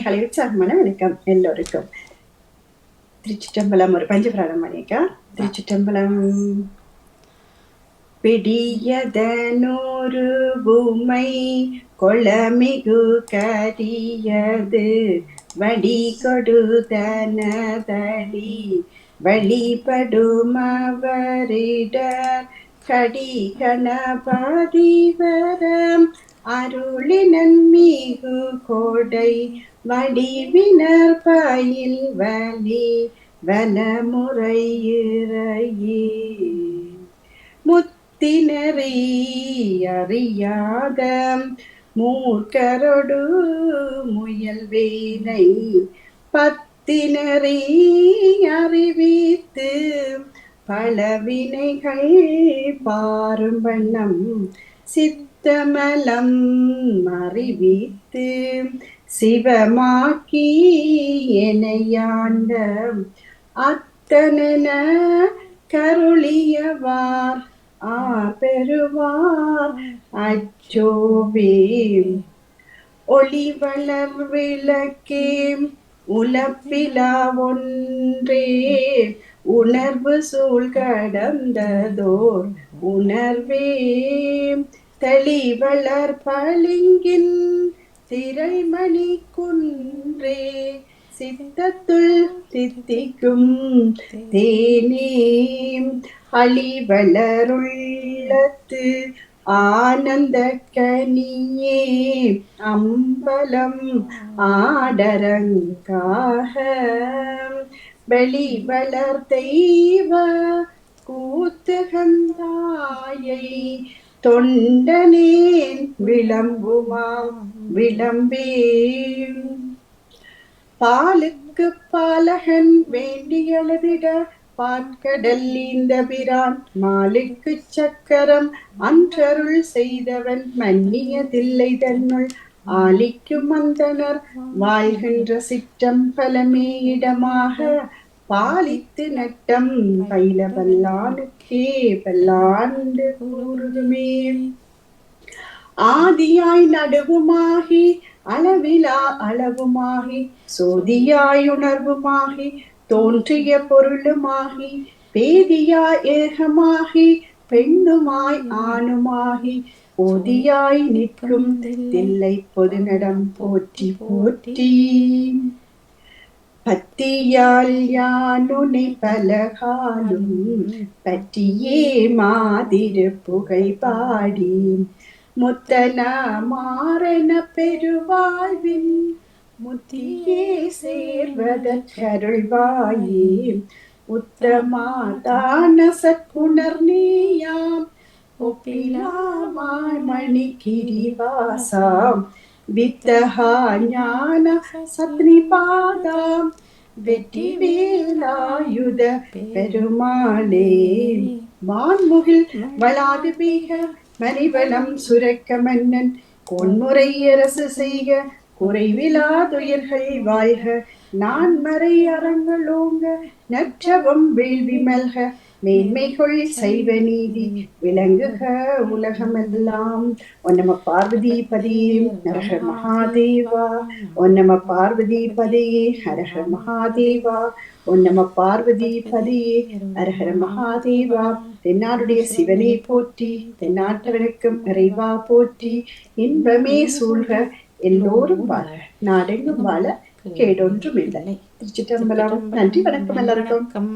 Hello உற்சாகமான வணக்கம். எல்லோருக்கும். திருச்சிட்டம்பலம் ஒரு பஞ்சபிராணம் மணிக்கா திருச்சிட்டம்பலம் பிடியதனோரு பூமை கொளமிகு கரியது. வடி கொடுதனதடி வழிபடுமவரிடர் கடி கணபதிவரம் அருளினன் மிகு கோடை வடிவினர் பயில் வலி வனமுறையிறையே. முத்தினரி அறியாத மூர்க்கரொடு முயல் வேலை பத்தினரி அறிவித்து பலவினைகள் பாரும் வண்ணம் சித்தமலம் அறிவித்து சிவமாக்கி எனையாண்ட அத்தனன கருளியவார் ஆ பெறுவார் அச்சோவே ஒளிவளர் விளக்கே உலப்பிலா ஒன்றே. உணர்வு சூழ் கடந்ததோர் உணர்வே. தெளிவளர் பளிங்கின் திரைமணி குன்றே சித்தத்துள் தித்திக்கும் தேனே அழிவளருள்ளத்து ஆனந்த கனியே அம்பலம் ஆடரங்காக வெளி வளர் தெய்வ கூத்துகந்தாயை தொண்டனேன் விளம்புமாம் விளம்பேன் பாலுக்கு பாலகன் வேண்டியளவிட பாற்கடல் இந்த பிரான் மாலுக்கு சக்கரம் அன்றருள் செய்தவன் மன்னியதில்லை தன்னுள். ஆலிக்கும் அந்தனர் வாழ்கின்ற சிற்றம் பலமே இடமாக பாலித்து நட்டம் பயில பல்லானுக்கே பல்லாண்டு கூறுதுமே. ஆதியாய் நடுவுமாகி அளவிலா அளவுமாகி சோதியாய் உணர்வுமாகி தோன்றிய பொருளுமாகி பேதியாய் ஏகமாகி பெண்ணுமாய் ஆணுமாகி போதியாய் நிற்கும் தில்லை பொதுநடம் போற்றி போற்றி. பத்தியால் யானுனை பலகாலும் பற்றியே மாதிரு புகை பாடி முத்தன மாறன பெருவாழ்வின் முத்தியே சேர்வதற்கருள்வாயே உத்தமாதான சற்குணர் நீயாம் ஒப்பிலாமாய் மணி கிரிவாசாம். வித்தகா ஞான சத்னி பாதாம் வெற்றி வேலாயுத பெருமாளே. வான்முகில் வளாது பீக மணிவளம் சுரக்க மன்னன். கொன்முறை அரசு செய்க குறைவிலா துயர்கள் வாழ்க. நான் மறை அறங்களோங்க நற்றவம் வேள்வி மல்க. மேன்மைகள் செய்வ நீதி விளங்குக உலகமெல்லாம். ஒன்னம பார்வதி பதியே ஹரஹர மகாதேவா. ஒன்னம பார்வதி பதியே ஹரஹர மகாதேவா. ஒன்னம பார்வதி பதியே ஹரஹர மகாதேவா. தென்னாருடைய சிவனே போற்றி தென்னாட்டவனுக்கும் இறைவா போற்றி. இன்பமே சூழ்க எல்லோரும் வாழ. நாடெங்கும் வாழ கேடொன்றும் இல்லை. திருச்சிட்டம்பலம் நன்றி வணக்கம் எல்லாருக்கும்.